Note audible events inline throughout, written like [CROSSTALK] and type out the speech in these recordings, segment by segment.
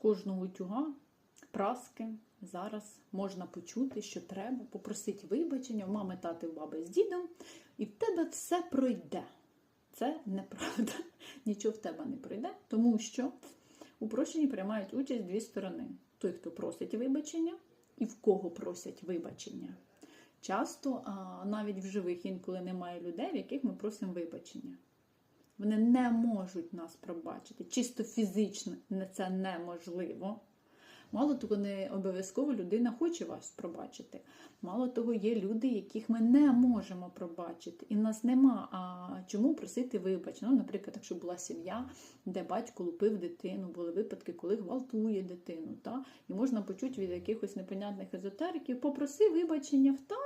кожного утюга, праски зараз можна почути, що треба попросити вибачення в мами, тати, баби з дідом, і в тебе все пройде. Це неправда. [LAUGHS] Нічого в тебе не пройде, тому що у прощенні приймають участь дві сторони: той, хто просить вибачення, і в кого просять вибачення. Часто а, навіть в живих інколи немає людей, в яких ми просимо вибачення. Вони не можуть нас пробачити. Чисто фізично це неможливо. Мало того, не обов'язково людина хоче вас пробачити. Мало того, є люди, яких ми не можемо пробачити. І нас нема а чому просити вибачення. Ну, наприклад, якщо була сім'я, де батько лупив дитину, були випадки, коли гвалтує дитину. Та? І можна почути від якихось непонятних езотериків, попроси вибачення в тата.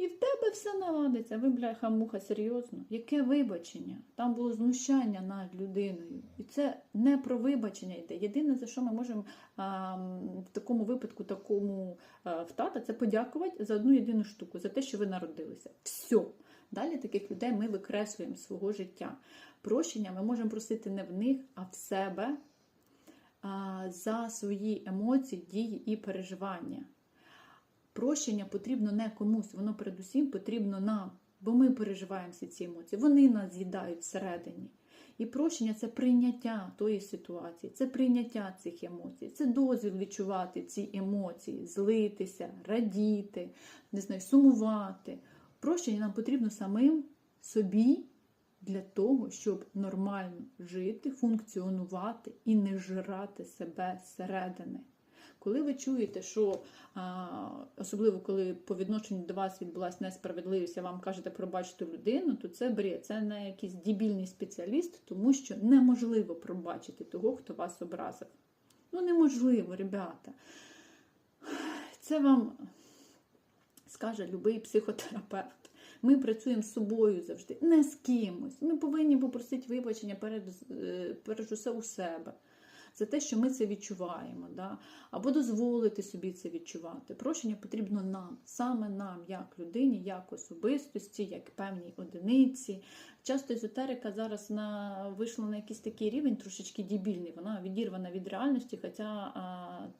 І в тебе все наладиться. Ви, бляха, муха, серйозно. Яке вибачення? Там було знущання над людиною. І це не про вибачення йде. Єдине, за що ми можемо а, в такому випадку, такому а, в тата, це подякувати за одну єдину штуку, за те, що ви народилися. Все. Далі таких людей ми викреслюємо з свого життя. Прощення ми можемо просити не в них, а в себе за свої емоції, дії і переживання. Прощення потрібно не комусь, воно передусім потрібно нам, бо ми переживаємо всі ці емоції, вони нас з'їдають всередині. І прощення це прийняття тої ситуації, це прийняття цих емоцій, це дозвіл відчувати ці емоції, злитися, радіти, не знаю, сумувати. Прощення нам потрібно самим собі для того, щоб нормально жити, функціонувати і не жрати себе зсередини. Коли ви чуєте, що особливо коли по відношенню до вас відбулася несправедливість, а вам кажете пробачити людину, то це бред, це не якийсь дебільний спеціаліст, тому що неможливо пробачити того, хто вас образив. Ну, неможливо, ребята. Це вам скаже любий психотерапевт. Ми працюємо з собою завжди, не з кимось. Ми повинні попросити вибачення перед, перед усе у себе за те, що ми це відчуваємо, да? або дозволити собі це відчувати. Прощення потрібно нам, саме нам, як людині, як особистості, як певній одиниці. Часто езотерика зараз на, вийшла на якийсь такий рівень, трошечки дебільний, вона відірвана від реальності, хоча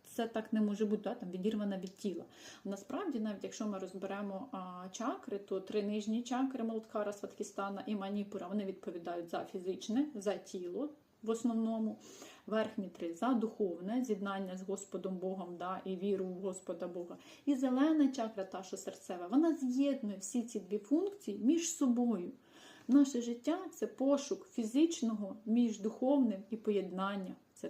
це так не може бути, да? там відірвана від тіла. Насправді, навіть якщо ми розберемо чакри, то три нижні чакри Молдхара, Сватхістана і Маніпура, вони відповідають за фізичне, за тіло в основному. Верхні три за духовне з'єднання з Господом Богом да, і віру в Господа Бога. І зелена чакра, та що серцева, вона з'єднує всі ці дві функції між собою. Наше життя це пошук фізичного між духовним і поєднання. Це